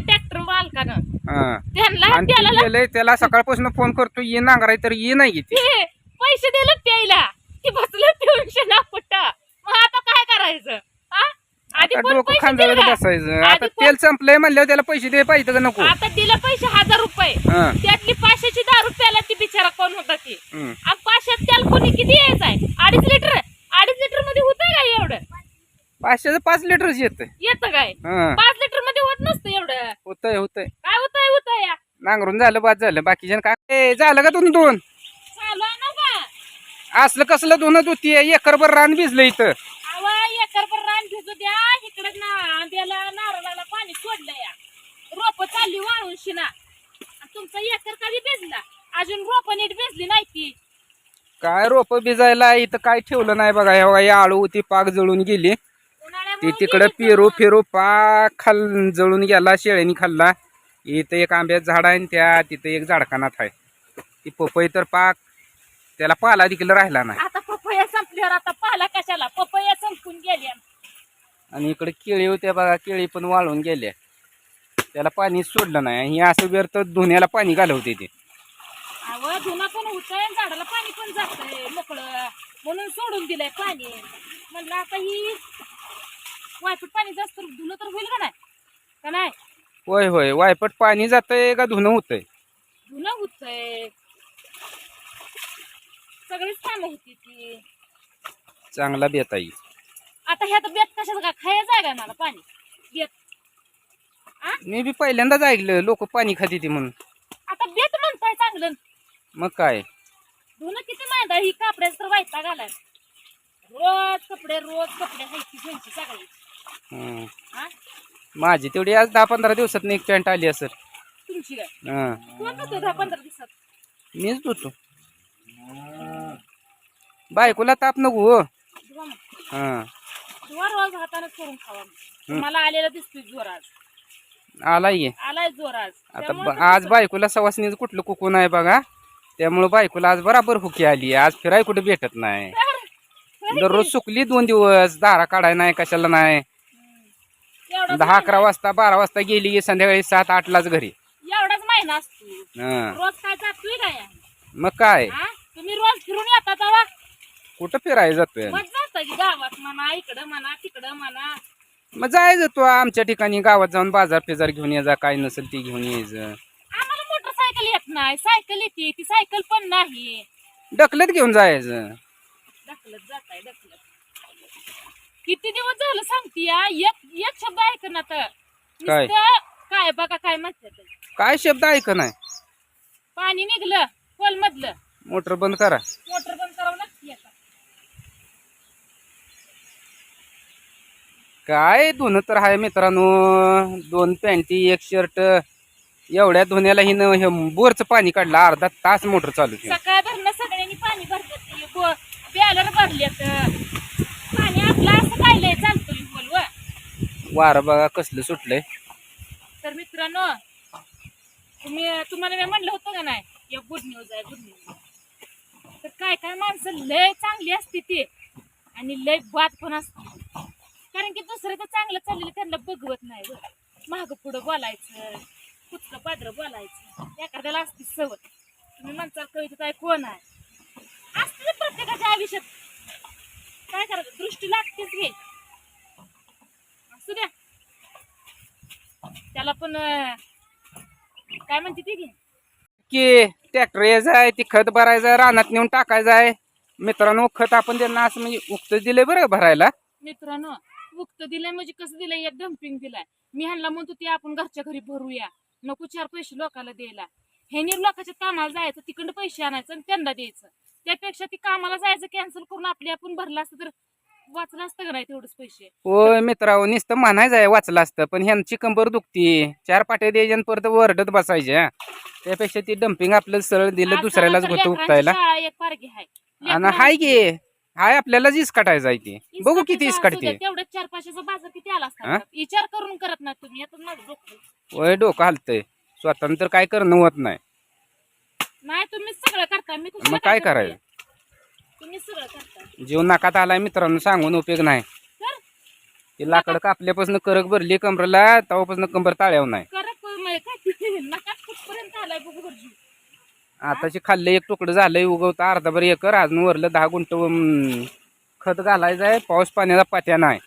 Tractor मालकानं. हा. त्यांना आणि त्याला गेलंय त्याला सकाळपासून फोन करतो ये नांगराय तर ये नाही घेते ते पैसे दिले प्यायला. ती बसलं पिऊन शेणा मग आता काय करायचं? हा? आधी आता कोण डोकं पैसे खांद्यावर दिलं? बसायचं. आधी आता कोण- तेल संपलंय म्हणल्यावर त्याला पैसे दे पाहिजे का नको? आता दिलं पैसे हजार रुपये. हा. त्यातली पाचशेची दारू प्यायला ती बिचारा कोण होता ती? हम्म. आणि पाचशेत त्याला कोणी किती यायचं आहे? अडीच लिटर अडीच लिटरमध्ये होतंय का एवढं? पाचशेचं पाच लिटरच येत येतं काय? हा. पाच होत नसतं एवढं. होतंय होतंय. काय होतंय होतंय? या नांगरून झालं बाद झालं. बाकीच्या काय? ए, झालं का तुम्ही दोन? चालू आहे ना का असलं कसलं दोनच होती? एकरभर रान भिजलं इथं. आवा एकर पर रान भिजू द्या. इकडे ना आंब्याला नारळाला पाणी सोडलं या. रोप चालली वाळून शिना. आणि तुमचा एकर कधी भिजला? अजून रोप नीट भिजली नाही ती. काय रोप भिजायला इथं काय ठेवलं नाही बघा. हे बघा, ही आळू होती पाक जळून गेली. ती तिकडं पेरू. फिरू पाक खाल जळून गेला शेळ्यानी खाल्ला. इथं एक आंब्याचं झाड आहे आणि त्या तिथं एक झाडखानात आहे. ती पपई तर पाक त्याला पाला देखील राहिला नाही. आता पपया संपल्यावर आता पाला कशाला? पपया संपून गेल्या. आणि इकडे केळी होत्या बघा केळी पण वाळून गेल्या. त्याला पाणी सोडलं नाही. हे असं व्यर्थ धुण्याला पाणी घालवते ते. अव धुना पण होतंय आणि झाडाला पाणी पण जातंय. मोकळं. म्हणून सोडून दिलंय पाणी. म्हणलं आता ही वायपट पाणी जास्त धुणं तर होईल का नाही? का नाही? होय होय. वायपट पाणी जातंय का धुणं होतंय? धुणं होतंय. सगळीच कामं होती ती. चांगला बेत आहे. आता ह्यात बेत कशाचं का? खायचं आहे का मला पाणी? बेत. आ? मी बी पहिल्यांदाच ऐकलं लोक पाणी खाते ते म्हणून. आता बेत म्हणताय चांगलं. मग काय? धुणं किती माहिती? ही कापड्याच तर वाईटा घालाय रोज कपडे रोज कपडे हायची घ्यायची सगळी. माझी तेवढी आज दहा पंधरा दिवसात एक पॅन्ट आली असेल. तुमची काय? हं. कोण होतो दहा पंधरा दिवसात? मीच धुतो. बायकोला ताप नको हो. धुवा मग. हं. धुवा रोज हातानेच करून खावा तुम्हाला आलेला दिसतोय जोर आज. आला ये आलाय जोर आज. आता त्यामुळं ब- आज बायकोला सवासनीच कुठलं कुकून आहे बघा. त्यामुळं बायकोला आज बराबर हुकी आली. आज फिराय कुठे भेटत नाही. दररोज सुकली दोन दिवस. दारा काढाय नाही कशाला नाही. दहा अकरा वाजता बारा वाजता गेली की संध्याकाळी सात आठलाच घरी. एवढाच महिना असतो. हं. रोज काय जातोय काय? मग काय? तुम्ही रोज फिरून येता तेव्हा? कुठं फिरायला जातोय? मग जाता की गावात म्हणा इकडं म्हणा तिकडं म्हणा. मग जायचं तो आमच्या ठिकाणी गावात जाऊन बाजार फिजार घेऊन यायचा काय नसेल ते घेऊन यायचं आम्हाला मोटरसायकल येत नाही सायकल येते ती सायकल पण नाही. ढकलत घेऊन जायचं ढकलत जाताय ढकलत. किती दिवस झालं सांगते या? एक एक शब्द ऐक ना तर. काय? नुसतं काय बघा काय म्हणतात. काय शब्द ऐक नाही पाणी निघलं खोल मधलं. मोटर बंद करा. मोटर बंद करावं लागते आता? काय धुणं तर आहे मित्रांनो. दोन पॅन्टी एक शर्ट. एवढ्या धुण्याला हिनं हे बोरचं पाणी काढलं. अर्धा तास मोटर चालू केली सकाळ भरणं सगळ्यांनी पाणी भरतात भरलेत. असं चालतं वारं बघा कसलं सुटलंय. तर मित्रांनो तुम्ही तुम्हाला मी म्हणलं होतं का नाही एक गुड न्यूज आहे गुड न्यूज तर काय काय माणसं लय चांगली असते ते आणि लय बाद पण असते. कारण की दुसऱ्याचं चांगलं चाललेलं त्यांना बघवत नाही माग पुढं बोलायचं कुठलं पात्र बोलायचं एखाद्याला असते सवय. तुम्ही म्हणता कविता काय कोण आहे? असते प्रत्येकाच्या आयुष्यात. काय करायचं? दृष्टी लागतेच घे. असू द्या. त्याला पण काय म्हणते ती? घे की ट्रॅक्टर यायचं आहे ती खत भरायचं आहे रानात नेऊन टाकायचं आहे. मित्रांनो खत आपण त्यांना असं म्हणजे उक्त दिलंय बरं भरायला. मित्रांनो मुक्त दिलंय म्हणजे कसं दिलंय? एक डम्पिंग दिलाय. मी ह्यांना म्हणतो ते आपण घरच्या घरी भरूया. नको चार पैसे लोकांना द्यायला. ह्यानी लोकांच्या कामाला जायचं तिकडं पैसे आणायचं आणि त्यांना द्यायचं. त्यापेक्षा ती कामाला जायचं कॅन्सल करून आपले आपण भरलं असतं तर वाचलं असतं का नाही तेवढंच पैसे? होय मित्रांनो नुसतं म्हणायचं आहे वाचलं असतं पण ह्यांची कंबर दुखती. चार पाट्या द्यायच्या आणि परत वरडत बसायच्या. त्यापेक्षा ती डम्पिंग आपलं सरळ दिलं दुसऱ्यालाच तर होतं लेकरांची उपटायला शाळा एक पारगी आहे. आणि लेकरांची- हाय गे हाय आपल्यालाच इस काटायचं आहे ती. बघू किती असू द्या, चार पाचशेचा बाजार किती आला हा? असता विचार करून करत नाही तुम्ही आता माझं डोकं होय डोकं हलतंय. स्वतंत्र काय करणं होत नाही. नाही तुम्हीच सगळं करता. मी कुठलं मग काय? करायचं? तुम्ही सगळं करता. जीव नाकात आलाय मित्रांनो सांगून उपयोग नाही. तर ते लाकडं कापल्यापासून करक भरली कमरेला तेव्हापासून कंबर ताळ्यावर नाही. करत काय काय? ते नका कुठपर्यंत आलाय बघू बरं आताचे खाल्ले एक तुकडं झालंय उगवतं अर्धाभर एकर अजून वरलं दहा गुंट अं, खत घालायचं आहे. पाऊस पाण्याचा पात्या नाही.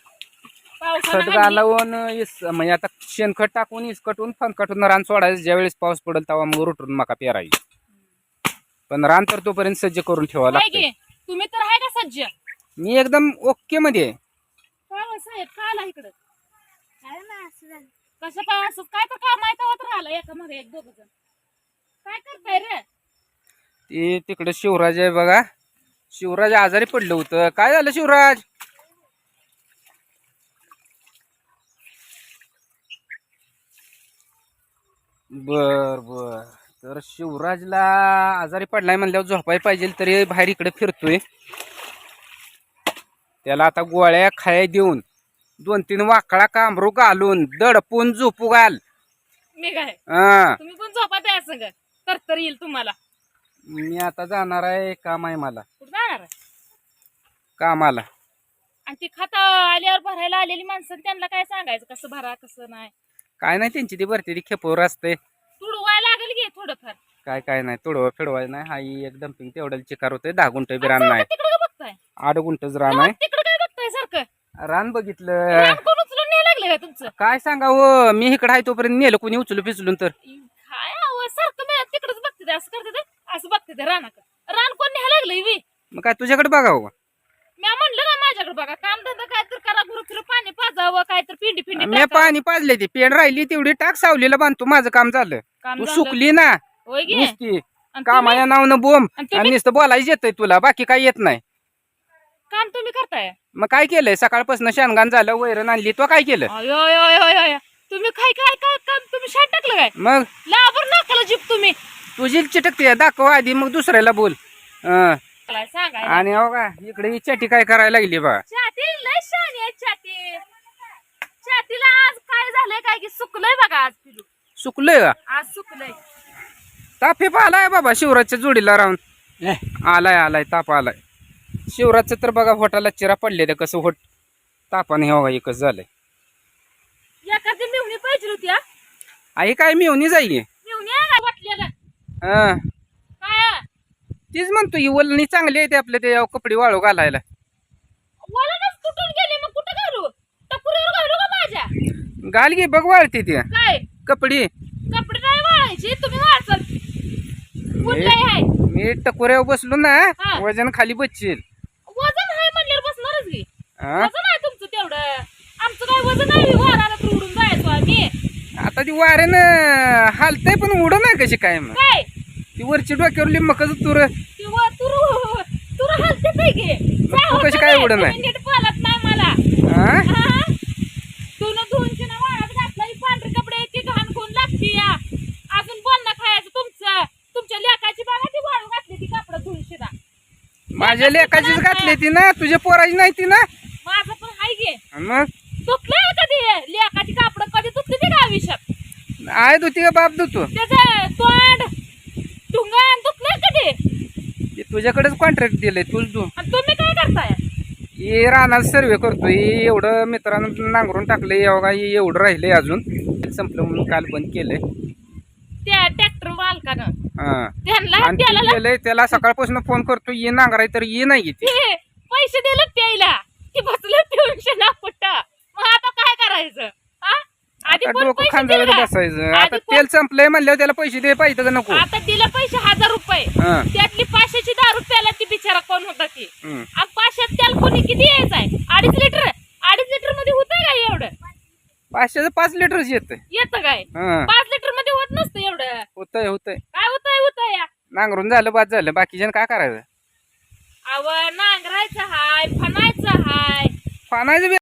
खत हाणली. घालवून इस म्हणजे आता शेणखत टाकून इसकटून फनकटून रान सोडायचं. ज्यावेळेस पाऊस पडेल तेव्हा मग रुटून मका पेरायची. पण रान तर तोपर्यंत सज्ज करून ठेवावं काय लागतं गे? तुम्ही तर आहे का सज्ज. मी एकदम ओके मध्ये. आहे. काय हो साहेब? का आला इकडं? कसं काय असं? काय तर काम आहे तेव्हा तर राहिला एका मध्ये एक दोघ जण. काय करताय रे? ते तिकडे शिवराज आहे बघा. शिवराज आजारी पडलं होतं. काय झालं शिवराज? बर बर. तर शिवराजला आजारी पडलाय म्हणल्यावर झोपाय पाहिजे तरी बाहेर इकडे फिरतोय. त्याला आता गोळ्या खाया देऊन दोन तीन वाकडा कांबरू घालून दडपून झोपू घाल. मी काय? हा. तुम्ही पण झोपा त्या संग. तर तर येईल तुम्हाला. मी आता जाणार आहे काम आहे मला. कुठं जाणार आहे? कामाला. आणि ती खाता आल्यावर भरायला आलेली माणसं त्यांना काय सांगायचं? कसं भरा कसं नाही? काय नाही त्यांची ती भरती ती खेपोर असते तुडवायला लागेल की थोडंफार? काय काय नाही तोडवा फिडवाय नाही. हाई एक डम्पिंग तेवढ्याला चिकार होते दहा गुंठ बी रान नाही. तिकडं का बघताय? आठ गुंठच रान आहे. तिकडं काय बघताय सारखं? रान बघितलं. रान कोण उचलून नाही लागलं का तुमचं? काय सांगावं मी इकडे आहे तोपर्यंत नेलं कोणी उचलू पिचलून तर. काय सारखं मी तिकडच बघते ते, असं करते ते, असं बघते ते रान कोण न्यायला लागलंय बी? मग काय तुझ्याकडे बघावं मी म्हणलं ना माझ्याकडे बघा काम धंदा काय तर करा गुरु पाणी पाजावं काय तर पिंडी पिंडी मी. पाणी पाजले ती पेन राहिली तेवढी टाक सावलीला बांधतो माझं काम झालं. काम तू झालं. सुकली ना. होय की? नुसती आणि तुम्ही- कामाया नावनं बोंब आणि तुम्ही- नुसतं बोलायचं येतंय तुला बाकी काय येत नाही. काम तुम्ही करताय? मग काय केलंय? सकाळपासून शानगान झालं वैरण आणली तो काय केलं? अयो, अयो, अयो, अयो, अयो. तुम्ही काय काय काय काम तुम्ही शाट टाकलं काय? मग? लावर नाकाला जीप तुम्ही. तुझी चिटकते दाखव आधी मग दुसऱ्याला बोल. हं. आणि हो का इकडे ही चटी काय करायला लागली बा. छाती लय शानी आहे छाती छातीला आज काय झालंय काय की सुकलंय बघा आज पिलू. सुकलंय का? आज सुकलंय. ताप हे आलाय बाबा शिवराजच्या जोडीला राहून. आलाय आलाय ताप आलाय. शिवराजचं तर बघा होटाला चिरा पडले ते कसं होट तापाने हो एकच झालंय. एखादी मिवणी पाहिजे होती हा? आई काय मिळून जाईल मिवणी आहे का वाटलेलं हं. काय? तीच म्हणतो ही वलणी चांगली आहे ते आपल्या ते कपडे वाळू घालायला. वळणच तुटून गेली? मग कुठं घालू? टकुरीवर घालू का माझ्या? घाल घे बघ वाळते ते. काय? कपडे. कपडे नाही वाळायचे तुम्ही आहे? मी टकोऱ्यावर बसलो ना हा. वजन खाली बसशील. वजन आहे म्हणल्यावर बसणारच की. हं? वजन आहे तुमचं तेवढं. आमचं काय वजन आहे वाराला तर उडून जायचो आम्ही. आता ती वाऱ्यानं हालतंय पण उडं नाही कशी काय मग? काय? ती वरची डोक्यावरली मकच तुर? ती वर तुरु तुरु हलते तू कशी काय उडत नाही? नीट पालत नाही मला हा हा? वाळत घातलं ही पांढरे कपडे ती घाण लागती या? अजून बोलणं खायचं तुमचं. तुमच्या लेकाची बघा ती वाळू घातली ती कपडं धुवून शिदा माझ्या लेकाचीच घातली ती ना तुझ्या पोराची नाही ती ना? माझं पण हाय गे मग? तुटलंय कधी लेकाची कापडं कधी तुटली ती का आयुष्यात? आहे तू का बाप दू तू त्याचं तोंड टुंगण तुटलंय कधी ते तुझ्याकडेच कॉन्ट्रॅक्ट दिलंय तुझ तू आणि तुम्ही काय करताय? हे रानात सर्वे करतोय हे एवढं मित्रांनो नांगरून टाकलंय एवढा हे एवढं राहिलंय अजून. संपलं म्हणून काल बंद केलंय. त्या ट्रॅक्टर मालकानं हा. त्यांना आणि त्याला ते त्याला सकाळपासून फोन करतो ये नांगराय तर ये नाही येते ते पैसे दिले प्यायला. की बसलं पिऊन ना कुठं मग आता काय करायचं? आधी आता कोण डोकं पैसे खांदायला दिले? बसायचं. आधी आता कोण- तेल संपलंय म्हणल्यावर त्याला पैसे दे पाहिजे का नको. आता दिलं पैसे हजार रुपये. हा. त्यातली पाचशेची दारू प्यायला ती बिचारा कोण होता ती हम्म. आणि पाचशेत त्याला कोणी किती यायचं आहे? अडीच लिटर अडीच लिटरमध्ये होतंय का एवढं? पाचशेचं पाच लिटरच येत येतं काय? हा. पाच लिटरमध्ये होत नसतं एवढं. होतंय होतंय. काय होतंय होतंय या. नांगरून झालं बाद झालं. बाकीच्या काय करायचं? अव नांगरायचं हाय फनायचं हाय. पानायचं बी